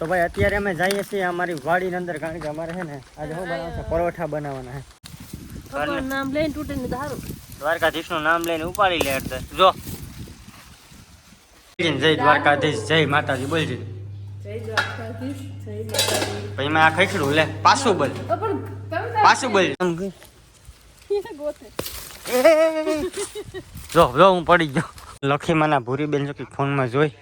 તો ભાઈ અત્યારે અમે જઈએ છીએ અમારી વાડીની અંદર કારણ કે અમારે છે ને આજે શું બનાવશે પરોઠા બનાવવાના છે. નામ લઈને તૂટે ને ધારું. દ્વારકાધીશનું નામ લઈને ઉપાડી લે એટલે. જો. જય દ્વારકાધીશ જય માતાજી બોલજી. જય દ્વારકાધીશ જય માતાજી. પછી મેં આ ખીચડું લે પાછું બોલ. તો પણ તમે પાછું બોલ. જો જો હું પડી ગયો. લખીમાના ભૂરી બેન જો કે ફોનમાં જોઈ.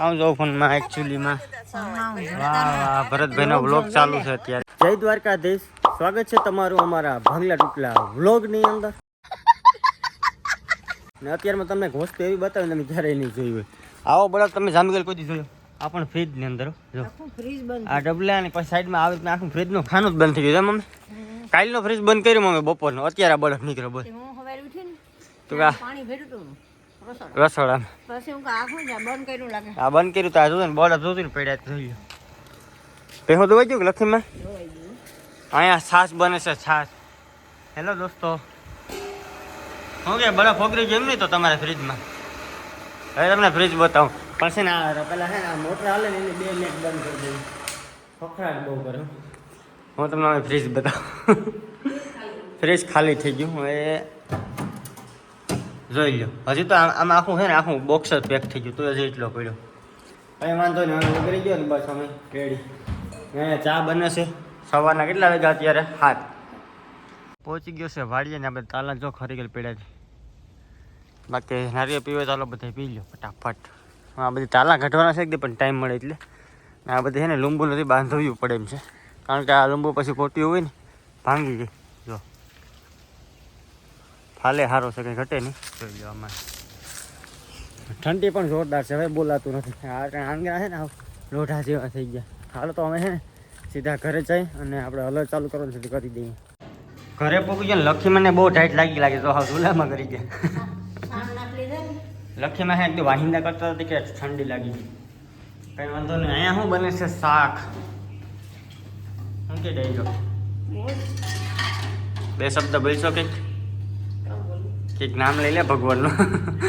આમ જો ફોનમાં એકચ્યુઅલીમાં વાહ વાહ ભરતભાઈનો વ્લોગ ચાલુ છે અત્યારે. જય દ્વારકાધીશ. સ્વાગત છે તમારું અમારા ભાંગલા ટુકલા વ્લોગની અંદર. ને અત્યારમાં તમને ઘોસ્ત એવી બતાવી તમે ક્યારેય નહીં જોયું હોય. આવો બળદ તમે જામગલ કોઈ જોયો? આ પણ ફ્રીજની અંદર જો. આ ડબલા અને પછી સાઈડમાં આવી રીતે આખું ફ્રીજનું ખાનું જ બંધ થઈ ગયું છે મમ્મી. કાલનો ફ્રીજ બંધ કર્યું મમ્મી બપોરનો. અત્યારે આ બળદ નીકળ્યો બોલ. હું હવારે ઉઠી ને તું કા પાણી રસોડા રસોડામાં. પછી હું આખું બંધ કર્યું લાગે. આ બંધ કર્યું તો આ જોયું ને બોર્ડ જોતું ને પડ્યા ગયું તે હું તો ગયું કે લખીમાં? અહીંયા છાશ બને છે છાશ. હેલો દોસ્તો. શું કે બરફ ઓગળી ગયો નહીં તો તમારા ફ્રીજમાં હવે તમને ફ્રીજ બતાવું. પણ છે ને આ પેલા છે ને આ મોટર હાલે ને એની બે મિનિટ બંધ કરી દઉં ખખડાટ બહુ કરો હું. તમને હવે ફ્રીજ બતાવું. ફ્રીજ ખાલી થઈ ગયું. હવે જોઈ લો હજી તો આમ- આખું છે ને આખું બોક્સ જ પેક થઈ ગયું. તો હજી એટલો પડ્યો. કંઈ વાંધો નહીં હવે ઉતરી ગયો ને બસ અમે. રેડી એ ચા બને છે. સવારના કેટલા વાગ્યા અત્યારે? હાથ પહોંચી ગયો છે વાડીએ ને આપણે તાલા જો ખરી ગયેલ પડ્યા છે. બાકી નારિયેળ પીવે ચાલો બધા પી લો ફટાફટ. આ બધી તાલા ઘટવાના છે પણ ટાઈમ મળે એટલે. આ બધી છે ને લીંબુ નથી બાંધવ્યું પડે એમ છે. કારણ કે આ લીંબુ પછી ખોટી હોય ને ભાંગી જાય ફાલે સારો છે કંઈ ઘટે નહીં. જોઈ લો આમાં ઠંડી પણ જોરદાર છે હવે બોલાતું નથી. આ આંગણા છે ને લોઢા જેવા થઈ ગયા. હાલો તો અમે છે ને સીધા ઘરે જઈ અને આપણે હલર ચાલુ કરવાનું સુધી કરી દઈએ. ઘરે પહોંચી ગયો ને લખી મને બહુ ટાઈટ લાગી લાગે તો હા ઝુલામાં કરી ગયા. લખીમાં હે એકદમ વાહિંદા કરતા હતી કે ઠંડી લાગી ગઈ. કઈ વાંધો નહીં અહીંયા શું બને છે શાક? શું કે દઈ જો બે શબ્દ બોલશો કંઈક કંઈક નામ લઈ લે ભગવાનનું.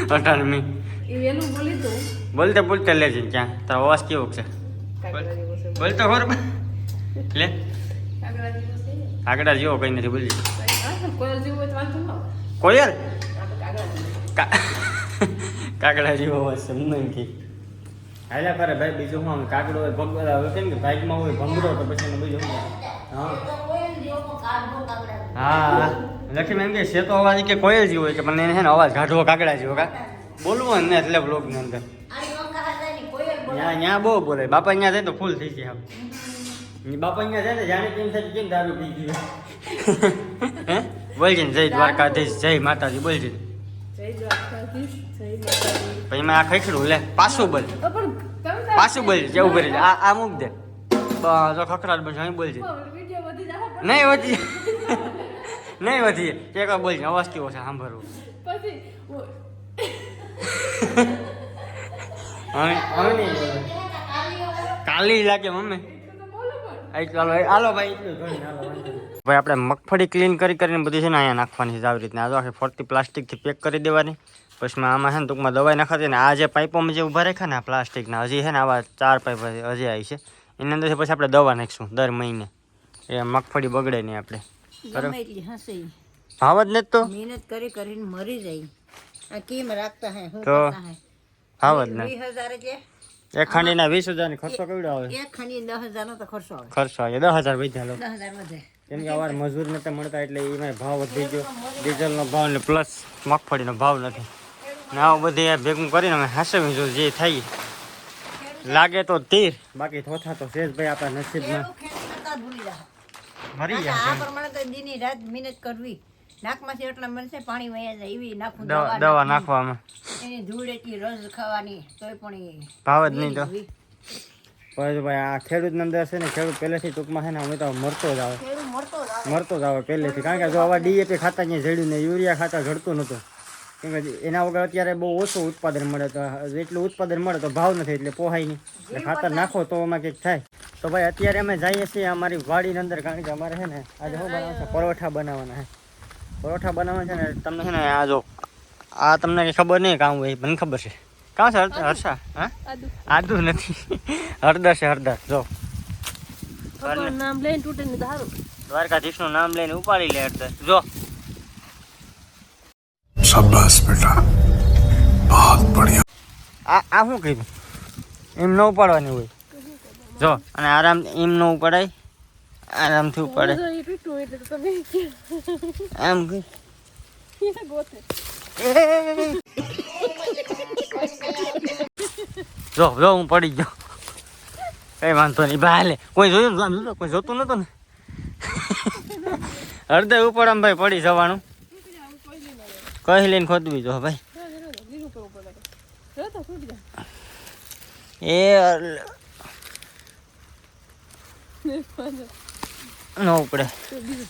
અઢારમી બોલતે બોલતે લેજે ક્યાં તારો અવાજ કેવો છે? છે. બોલતો ખબર લે. છે. આગળ જેવો કઈ નથી બોલજી. ન તો કાગડા જીવો. કા- કાગડા જેવો અવાજ છે મમ્મી હાલ્યા કરે ભાઈ બીજું હું આમ કાગડો હોય ભગવાન હવે કેમ કે બાઇકમાં હોય ભંગડો તો પછી બીજું હા. હા. લક્ષ્મી એમ કે છે તો અવાજ કે કોઈ જેવો હોય કે મને એને અવાજ કાઢવો કાગડા જેવો કા. બોલવું ને એટલે બ્લોગની અંદર. ત્યાં ત્યાં બહુ બોલે. બાપા અહીંયા જાય તો ફૂલ થઈ જાય બાપા અહીંયા જાય ને જાણે કેમ થાય કેમ દારૂ પી ગયું. હે? બોલજે ને જય દ્વારકાધીશ જય માતાજી બોલજે જય દ્વારકાધીશ જય માતાજી. પછી મેં આ ખીચડું લે પાછું બોલ. પાછું બોલ જેવું કરી આ આ મૂક દે. જો ખખડાટ બસ અહીં બોલજે નહીં વધી નહીં વધી. એક વાર બોલજે અવાજ કેવો છે સાંભળવું બોલે. કાલી લાગે મમ્મી. બોલો હાલો ભાઈ. ભાઈ આપણે મગફળી ક્લીન કરી કરીને બધી છે ને અહીંયા નાખવાની છે આવી રીતના. આખી ફરતી પ્લાસ્ટિકથી પેક કરી દેવાની. પછી આમાં છે ને ટૂંકમાં દવાઈ નાખાતી ને આ જે પાઇપોમાં જે ઊભા રાખ્યા ને આ પ્લાસ્ટિકના હજી છે ને આવા ચાર પાઇપ હજી આવી છે. એની અંદરથી પછી આપણે દવા નાખીશું દર મહિને. એ મગફળી બગડે નહીં આપણે. ગમે એટલી હસે. ભાવ જ નથી તો? મહેનત કરી કરીને મરી જાય. આ કેમ રાખતા હે? હું તો કરતા હે? ભાવ જ નથી. વીસ હજાર એક ખાંડી ના વીસ હજારની ખર્ચો કેવડો આવે એક ખાંડી દસ હજાર નો તો ખર્ચો આવે. ખર્ચો આવે. દસ હજાર વધ્યા લો. દસ હજાર વધે. કેમ કે અવાર મજૂર નતા મળતા એટલે એમાં ભાવ વધી ગયો. ડીઝલનો ભાવ ને પ્લસ મગફળીનો ભાવ નથી. ને આવું બધી આ ભેગું કરીને અમે હાસવી જો જે થાય. લાગે તો તીર. બાકી થોથા તો સેજ ભાઈ આપણા નસીબમાં. આ પ્રમાણે તો દીની રાત મહેનત કરવી. નાકમાંથી એટલા મળશે પાણી વહી જાય એવી નાખું દવા દવા નાખવામાં. એની ધૂળ એટલી રસ ખાવાની તોય પણ ભાવ જ નહીં તો. ભાઈ આ ખેડૂત અંદર છે ને ખેડૂત પહેલેથી ટૂંકમાં છે ને અમે તો મરતો જ આવે. ખેડૂત જ આવે. મરતો જ આવે પહેલેથી. કારણ કે જો આવા ડીએપી ખાતા અહીંયા જડ્યું ને યુરિયા ખાતા જડતું નહોતું. કેમ કે એના વગર અત્યારે બહુ ઓછું ઉત્પાદન મળે તો એટલું ઉત્પાદન મળે તો ભાવ નથી એટલે પોહાય નહીં. એટલે ખાતર નાખો તો એમાં કંઈક થાય. તો ભાઈ અત્યારે અમે જઈએ છીએ અમારી વાડીની અંદર કારણ કે અમારે છે ને આજે શું બનાવવાનું છે? પરોઠા બનાવવાના છે. પરોઠા બનાવવાના છે ને તમને છે ને આ જો આ તમને કંઈ ખબર નહીં કામ હોય મને ખબર છે. કાં છે હર્ષ- હા? આદુ. નથી. હરદર છે હરદર જો. નામ લઈને તૂટે દ્વારકાધીશનું નામ લઈને ઉપાડી લે હરદર જો. શાબાશ બેટા. બહુત બઢિયા. આ આ શું કર્યું? એમ ન ઉપાડવાની હોય. જો. અને આરામ એમ ન ઉપાડાય આરામથી ઉપાડે. આમ જો જો હું પડી ગયો. કઈ વાંધો નહીં. ભાઈ હાલે. કોઈ જોયું કોઈ જોતું નતું ને? અડધે ઉપર આમ ભાઈ પડી જવાનું. કહી લઈને ખોદવી જો ભાઈ. જો એ ન ઉપડે.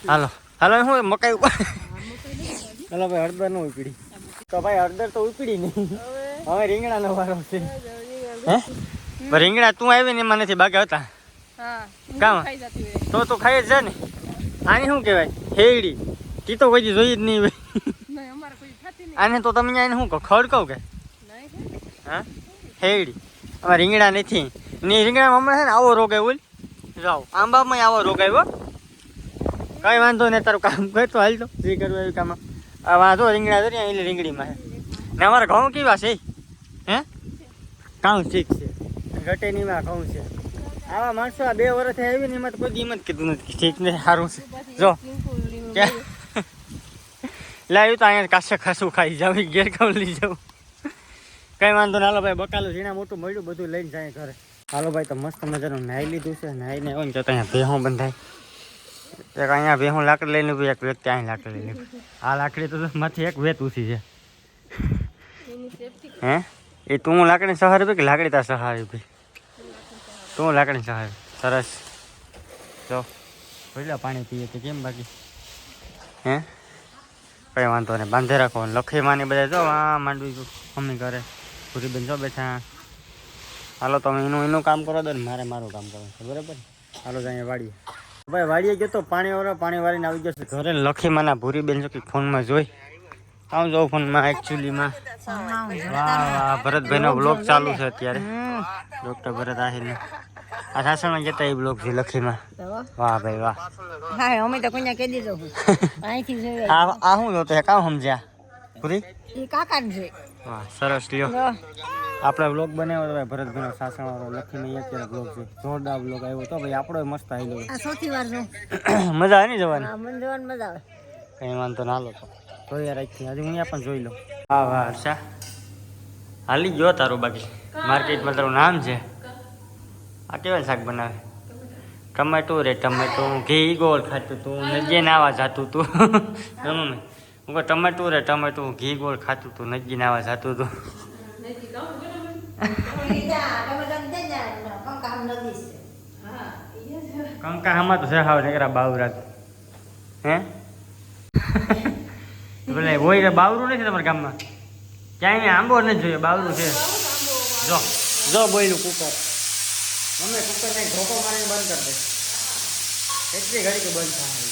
હાલો. હાલો, હું મકાઈ ઉપર હાલો ભાઈ, હળદર ન ઉપડી. તો ભાઈ, હળદર તો ઉપડી નહીં. હવે રીંગણાનો વારો છે. હે? રીંગણા તું આવી ને એમાં નથી, બાકી હતા. કામ? તો તું ખાઈ જ છે ને. આની શું કહેવાય? હેડી તી તો કોઈ દી જોઈ જ નહીં હોય નહીં અમારે કોઈ ખાતી નહીં આને તો તમે આને શું કહો? ખડ કહો કે? હા? હેડી. અમારે રીંગણા નથી. ને રીંગણામાં હમણાં છે ને આવો રોગ આવ્યો જાઓ. આંબામાં આવો રોગ આવ્યો કઈ વાંધો નહીં તારું કામ કરતો હાલ તો. જે કરવું એવું કામ આ વાંધો રીંગણા તો ત્યાં એટલે રીંગણીમાં છે. ને અમારા ઘઉં કેવા છે? હે? ઘઉં ઠીક છે. ઘટે નહીં માં ઘઉં છે. આવા માણસો આ બે વર્ષ આવી ને એમાં કોઈ કિંમત કીધું નથી ઠીક ને સારું છે. જો. ક્યાં? લાવ્યું તો અહીંયા કાશે ખાસું ખાઈ જાવ ઘેર ખાવ લઈ જાઉં. કઈ વાંધો ના હાલો ભાઈ બકાલું ઝીણા મોટું મળ્યું બધું લઈને જાય ઘરે. હાલો ભાઈ તો મસ્ત મજાનું નાહી લીધું છે નાહીને હોય ને તો અહીંયા ભેહું બંધાય. એક અહીંયા ભેહું લાકડી લઈને ભાઈ એક વ્યક્તિ અહીં લાકડી લઈને. આ લાકડી તો માંથી એક વેત ઉછી છે. હે? એ તું લાકડી સહાર ભાઈ કે લાકડી તાર સહાર ભાઈ તું લાકડી સહાર સરસ. જો ભઈલા પાણી પીએ તો કેમ બાકી? હે? કઈ વાંધો નહીં. બાંધે રાખો. લખી માની બધા. જો આ માંડવી મમ્મી કરે ભૂરીબેન જો બેઠા. હાલો તમે એનું એનું કામ કરો દો ને. મારે મારું કામ કરો છે. બરાબર? હાલો જ અહીંયા વાડીએ. ભાઈ વાડીએ ગયો તો પાણી વાળો પાણી વાળીને આવી ગયો ઘરે. લખી માના ભૂરીબેન જો કે ફોનમાં જોઈ. આમ જો ફોનમાં એકચ્યુઅલીમાં વાહ વાહ. ભરતભાઈનો બ્લોગ ચાલુ છે અત્યારે. ડૉક્ટર ભરત આહિરનો આ સાસણમાં જતા એ બ્લોક છે લખીમાં. વાહ ભાઈ વાહ. હા અમે તો કોઈને કહી દીધો અહીંથી જોઈએ આ આ શું જોતો કા સમજ્યા? પૂરી? એ કાકા છે. વાહ સરસ લ્યો. આપણે બ્લોગ બનાવ્યો તો ભાઈ ભરતભાઈનો સાસણવાળો લખીને એ અત્યારે બ્લોગ છે. જોરદાર બ્લોગ આવ્યો તો ભાઈ આપણો મસ્ત આવેલો આ ચોથી વાર મજા આવે ને જવાની? હા મને જોવાની મજા આવે. કઈ વાંધો ના લો તો. જોઈએ રાખી હજી હું પણ જોઈ લઉં. હા વાહ હર્ષા. હાલી ગયો તારું બાકી. માર્કેટમાં તારું નામ છે. આ કેવા શાક બનાવે? ટમેટું રે, ટમેટું. ઘી ગોળ ખાતું તું નજે નાવા જાતું તું. એનું ને હું કહું, ટમેટું રે, ટમેટું ઘી ગોળ ખાતું તું નજી નાવા જાતું તું. કંકા હમા તો છે હાવ નીકળા બાવરા હે? ભલે હોય બાવરું નથી તમારા ગામમાં? ક્યાંય આંબો નથી જોઈએ બાવરું છે. જો જો બોયલું કુકર. મમ્મી કુકર ઢોકો મારીને બંધ કરી દે. એટલી ઘડી કે બંધ થાય.